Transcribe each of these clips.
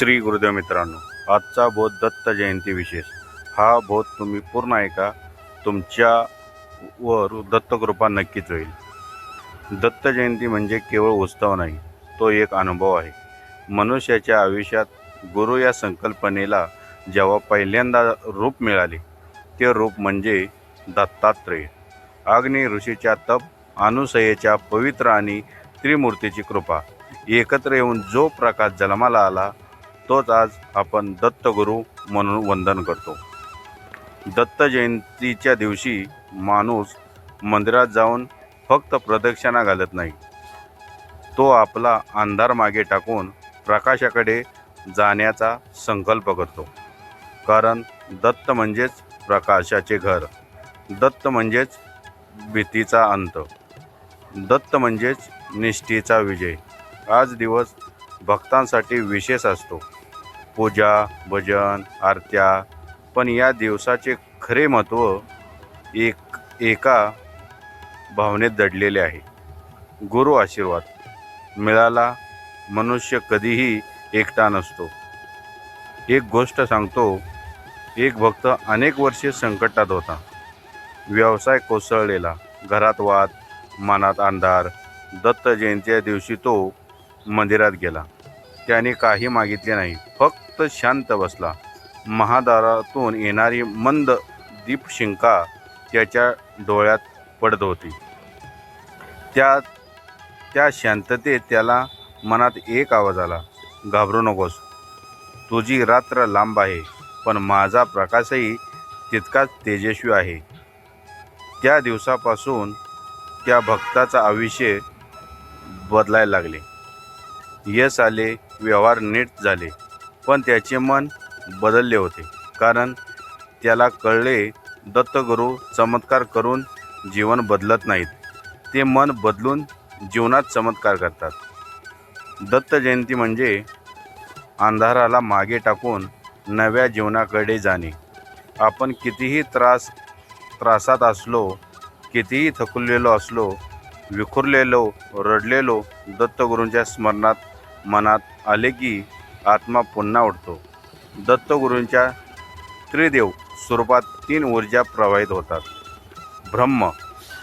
श्री गुरुदेव मित्रांनो आजचा बोध दत्त जयंती विशेष. हा बोध तुम्ही पूर्ण ऐका तुमच्या वर दत्तकृपा नक्कीच होईल. दत्त जयंती म्हणजे केवळ उत्सव नाही तो एक अनुभव आहे. मनुष्याच्या आयुष्यात गुरु या संकल्पनेला जेव्हा पहिल्यांदा रूप मिळाले ते रूप म्हणजे दत्तात्रेय. अग्नी ऋषीच्या तप अनुसयेच्या पवित्र आणि त्रिमूर्तीची कृपा एकत्र येऊन जो प्रकाश जन्माला आला तोच आज आपण दत्तगुरू म्हणून वंदन करतो. दत्त जयंतीच्या दिवशी माणूस मंदिरात जाऊन फक्त प्रदक्षिणा घालत नाही. तो आपला अंधार मागे टाकून प्रकाशाकडे जाण्याचा संकल्प करतो. कारण दत्त म्हणजेच प्रकाशाचे घर. दत्त म्हणजेच भीतीचा अंत. दत्त म्हणजेच निष्ठेचा विजय. आज दिवस भक्तांसाठी विशेष असतो. पूजा भजन आरत्या पण या दिवसाचे खरे महत्त्व एक एका भावनेत दडलेले आहे. गुरु आशीर्वाद. मिळाला मनुष्य कधीही एकटा नसतो. एक गोष्ट सांगतो एक भक्त अनेक वर्षे संकटात होता. व्यवसाय कोसळलेला घरात वाद मनात अंधार दत्त जयंतीच्या दिवशी तो मंदिरात गेला. त्याने काही मागितले नाही फक्त शांत बसला. महादारातून येणारी मंद दीपशिंका त्याच्या डोळ्यात पडत होती. त्या त्या शांततेत त्याला मनात एक आवाज आला. घाबरू नकोस. तुझी रात्र लांब आहे पण माझा प्रकाशही तितकाच तेजस्वी आहे. त्या दिवसापासून त्या भक्ताचा आयुष्य बदलायला लागले. यश आले व्यवहार नीट झाले. पण त्याचे मन बदलले होते. कारण त्याला कळले दत्तगुरू चमत्कार करून जीवन बदलत नाहीत. ते मन बदलून जीवनात चमत्कार करतात. दत्त जयंती म्हणजे अंधाराला मागे टाकून नव्या जीवनाकडे जाणे. आपण कितीही त्रास त्रासात असलो कितीही थकलेलो असलो विखुरलेलो रडलेलो दत्तगुरूंच्या स्मरणात मनात आले की आत्मा पुन्हा उठतो दत्तगुरूंच्या त्रिदेव स्वरूपात तीन ऊर्जा प्रवाहित होतात. ब्रह्म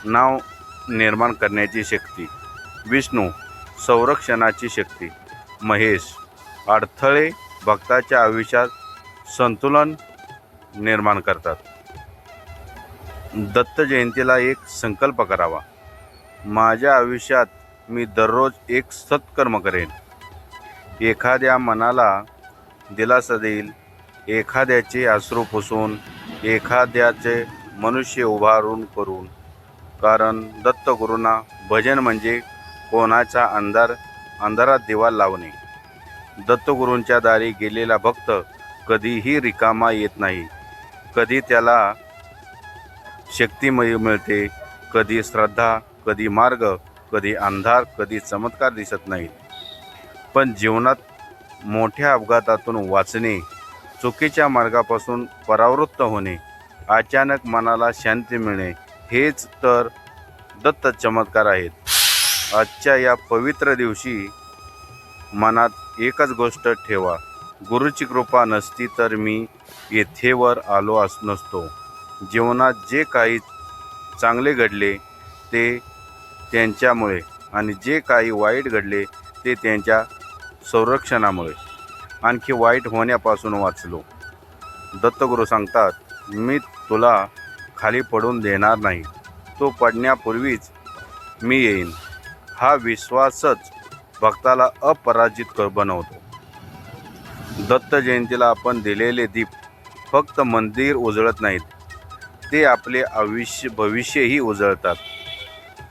नाव निर्माण करण्याची शक्ती. विष्णू संरक्षणाची शक्ती. महेश अडथळे भक्ताच्या आयुष्यात संतुलन निर्माण करतात. दत्त जयंतीला एक संकल्प करावा. माझ्या आयुष्यात मी दररोज एक सत्कर्म करेन. एखाद्या मनाला दिलासा देईल एखाद्याचे अश्रू पुसून एखाद्याचे मनुष्य उभारून करून. कारण दत्तगुरूंना भजन म्हणजे कोणाचा अंधार अंधारात दिवा लावणे. दत्तगुरूंच्या दारी गेलेला भक्त कधीही रिकामा येत नाही. कधी त्याला शक्ती मिळते कधी श्रद्धा कधी मार्ग कधी अंधार कधी चमत्कार दिसत नाहीत. पण जीवनात मोठ्या अपघातातून वाचणे चुकीच्या मार्गापासून परावृत्त होणे अचानक मनाला शांती मिळणे हेच तर दत्त चमत्कार आहेत. आजच्या या पवित्र दिवशी मनात एकच गोष्ट ठेवा गुरुची कृपा नसती तर मी येथेवर आलो अस नसतो. जीवनात जे काही चांगले घडले ते त्यांच्यामुळे आणि जे काही वाईट घडले ते त्यांच्या संरक्षणामुळे. आणखी वाईट होण्यापासून वाचलो. दत्तगुरू सांगतात मी तुला खाली पडून देणार नाही. तो पडण्यापूर्वीच मी येईन. हा विश्वासच भक्ताला अपराजित कर बनवतो. दत्त जयंतीला आपण दिलेले दीप फक्त मंदिर उजळत नाहीत. ते आपले आयुष्य भविष्यही उजळतात.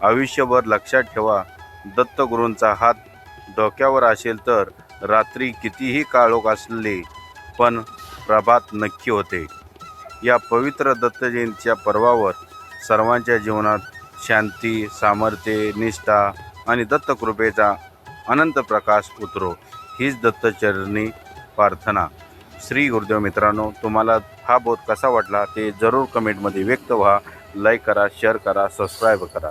आयुष्यभर लक्षात ठेवा दत्तगुरूंचा हात धोक्यावर असेल तर रात्री कितीही काळोख असले पण प्रभात नक्की होते. या पवित्र दत्तजयंतीच्या पर्वावर सर्वांच्या जीवनात शांती सामर्थ्य निष्ठा आणि दत्तकृपेचा अनंत प्रकाश उतरो. हीच दत्तचरणी प्रार्थना. श्री गुरुदेव मित्रांनो तुम्हाला हा बोध कसा वाटला ते जरूर कमेंटमध्ये व्यक्त व्हा लाईक करा शेअर करा सबस्क्राईब करा.